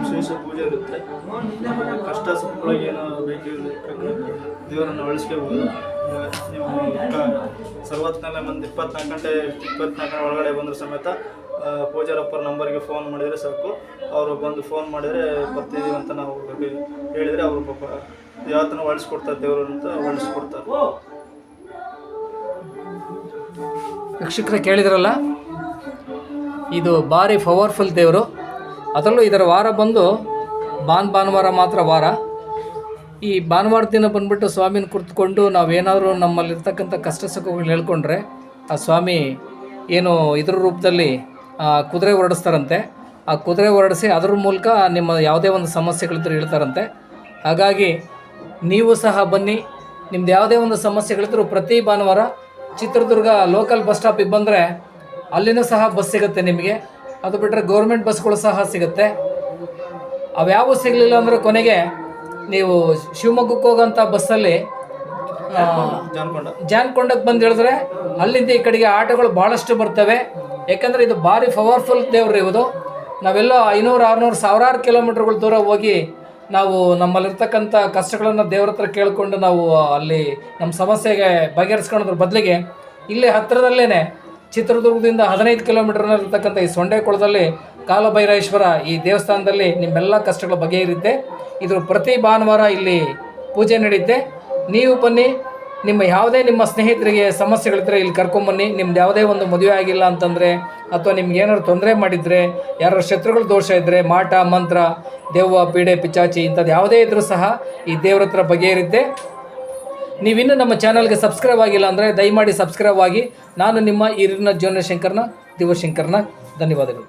ವಿಶೇಷ ಪೂಜೆ ಇರುತ್ತೆ. ಕಷ್ಟ ಸುಖಗಳಿಗೆ ಏನೋ ಬೇಕಿದ್ರೆ ದೇವರನ್ನು ಅಳಿಸ್ಕೋಬೋದು. ನೀವು ಒಂದು ಇಪ್ಪತ್ನಾಲ್ಕು ಗಂಟೆ ಇಪ್ಪತ್ನಾಲ್ಕು ಗಂಟೆ ಒಳಗಡೆ ಬಂದರೂ ಸಮೇತ ಪೂಜಾರಪ್ಪರ ನಂಬರ್ಗೆ ಫೋನ್ ಮಾಡಿದರೆ ಸಾಕು. ಅವರು ಬಂದು ಫೋನ್ ಮಾಡಿದರೆ ಬರ್ತಿದ್ದೀವಿ ಅಂತ ನಾವು ಹೇಳಿದರೆ ಅವರು ಪಾಪ ಯಾವತ್ತನ ಒಳಿಸ್ಕೊಡ್ತಾರೆ ದೇವರು ಅಂತ ಒಳಿಸ್ಕೊಡ್ತಾರೆ ವೀಕ್ಷಕರೇ ಕೇಳಿದ್ರಲ್ಲ? ಇದು ಭಾರಿ ಪವರ್ಫುಲ್ ದೇವರು. ಅದರಲ್ಲೂ ಇದರ ವಾರ ಬಂದು ಭಾನ್ ಭಾನುವಾರ ಮಾತ್ರ ವಾರ. ಈ ಭಾನುವಾರ ದಿನ ಬಂದ್ಬಿಟ್ಟು ಸ್ವಾಮಿನ ಕುರ್ತ್ಕೊಂಡು ನಾವೇನಾದರೂ ನಮ್ಮಲ್ಲಿರ್ತಕ್ಕಂಥ ಕಷ್ಟ ಸುಖಗಳು ಹೇಳ್ಕೊಂಡ್ರೆ ಆ ಸ್ವಾಮಿ ಏನು ಇದ್ರ ರೂಪದಲ್ಲಿ ಕುದುರೆ ಹೊರಡಿಸ್ತಾರಂತೆ. ಆ ಕುದುರೆ ಹೊರಡಿಸಿ ಅದ್ರ ಮೂಲಕ ನಿಮ್ಮ ಯಾವುದೇ ಒಂದು ಸಮಸ್ಯೆಗಳಿದ್ರೂ ಹೇಳ್ತಾರಂತೆ. ಹಾಗಾಗಿ ನೀವು ಸಹ ಬನ್ನಿ. ನಿಮ್ದು ಯಾವುದೇ ಒಂದು ಸಮಸ್ಯೆಗಳಿದ್ರೂ ಪ್ರತಿ ಭಾನುವಾರ ಚಿತ್ರದುರ್ಗ ಲೋಕಲ್ ಬಸ್ ಸ್ಟಾಪಿಗೆ ಬಂದರೆ ಅಲ್ಲಿನೂ ಸಹ ಬಸ್ ಸಿಗುತ್ತೆ ನಿಮಗೆ. ಅದು ಬಿಟ್ಟರೆ ಗೌರ್ಮೆಂಟ್ ಬಸ್ಗಳು ಸಹ ಸಿಗುತ್ತೆ. ಅವ್ಯಾವು ಸಿಗಲಿಲ್ಲ ಅಂದರೆ ಕೊನೆಗೆ ನೀವು ಶಿವಮೊಗ್ಗಕ್ಕೆ ಹೋಗೋಂಥ ಬಸ್ಸಲ್ಲಿ ಜಾನ್ಕೊಂಡ ಜಾನ್ಕೊಂಡಕ್ಕೆ ಬಂದು ಹೇಳಿದ್ರೆ ಅಲ್ಲಿಂದ ಈ ಕಡೆಗೆ ಆಟೋಗಳು ಭಾಳಷ್ಟು ಬರ್ತವೆ. ಯಾಕಂದರೆ ಇದು ಭಾರಿ ಪವರ್ಫುಲ್ ದೇವ್ರಿ ಇವುದು ನಾವೆಲ್ಲೋ ಐನೂರು, ಆರುನೂರು ಸಾವಿರಾರು ಕಿಲೋಮೀಟ್ರ್ಗಳು ದೂರ ಹೋಗಿ ನಾವು ನಮ್ಮಲ್ಲಿರ್ತಕ್ಕಂಥ ಕಷ್ಟಗಳನ್ನು ದೇವ್ರ ಹತ್ರ ಕೇಳಿಕೊಂಡು ನಾವು ಅಲ್ಲಿ ನಮ್ಮ ಸಮಸ್ಯೆಗೆ ಬಗೆಹರಿಸ್ಕೊಳೋದ್ರ ಬದಲಿಗೆ, ಇಲ್ಲೇ ಹತ್ತಿರದಲ್ಲೇ ಚಿತ್ರದುರ್ಗದಿಂದ ಹದಿನೈದು ಕಿಲೋಮೀಟರ್ನಲ್ಲಿರ್ತಕ್ಕಂಥ ಈ ಸೊಂಡೆಕೊಳದಲ್ಲಿ ಕಾಲಭೈರೇಶ್ವರ ಈ ದೇವಸ್ಥಾನದಲ್ಲಿ ನಿಮ್ಮೆಲ್ಲ ಕಷ್ಟಗಳ ಬಗೆಯಿರುತ್ತೆ ಇದ್ರ ಪ್ರತಿ ಭಾನುವಾರ ಇಲ್ಲಿ ಪೂಜೆ ನಡೆಯುತ್ತೆ. ನೀವು ಬನ್ನಿ, ನಿಮ್ಮ ಯಾವುದೇ ನಿಮ್ಮ ಸ್ನೇಹಿತರಿಗೆ ಸಮಸ್ಯೆಗಳಿದ್ರೆ ಇಲ್ಲಿ ಕರ್ಕೊಂಬನ್ನಿ. ನಿಮ್ದು ಯಾವುದೇ ಒಂದು ಮದುವೆ ಆಗಿಲ್ಲ ಅಂತಂದರೆ ಅಥವಾ ನಿಮ್ಗೆ ಏನಾದ್ರು ತೊಂದರೆ ಮಾಡಿದರೆ ಯಾರು ಶತ್ರುಗಳ ದೋಷ ಇದ್ದರೆ ಮಾಟ, ಮಂತ್ರ, ದೆವ್ವ, ಪೀಡೆ, ಪಿಚಾಚಿ ಇಂಥದ್ದು ಯಾವುದೇ ಇದ್ದರೂ ಸಹ ಈ ದೇವ್ರ ಹತ್ರ ಬಗೆಯಿರುತ್ತೆ ನೀವಿನ್ನೂ ನಮ್ಮ ಚಾನಲ್ಗೆ ಸಬ್ಸ್ಕ್ರೈಬ್ ಆಗಿಲ್ಲ ಅಂದರೆ ದಯಮಾಡಿ ಸಬ್ಸ್ಕ್ರೈಬ್ ಆಗಿ. ನಾನು ನಿಮ್ಮ ಈರಿನ ಜೀವನ ಶಂಕರ್ನ ದಿವಶಂಕರ್ನ ಧನ್ಯವಾದಗಳು.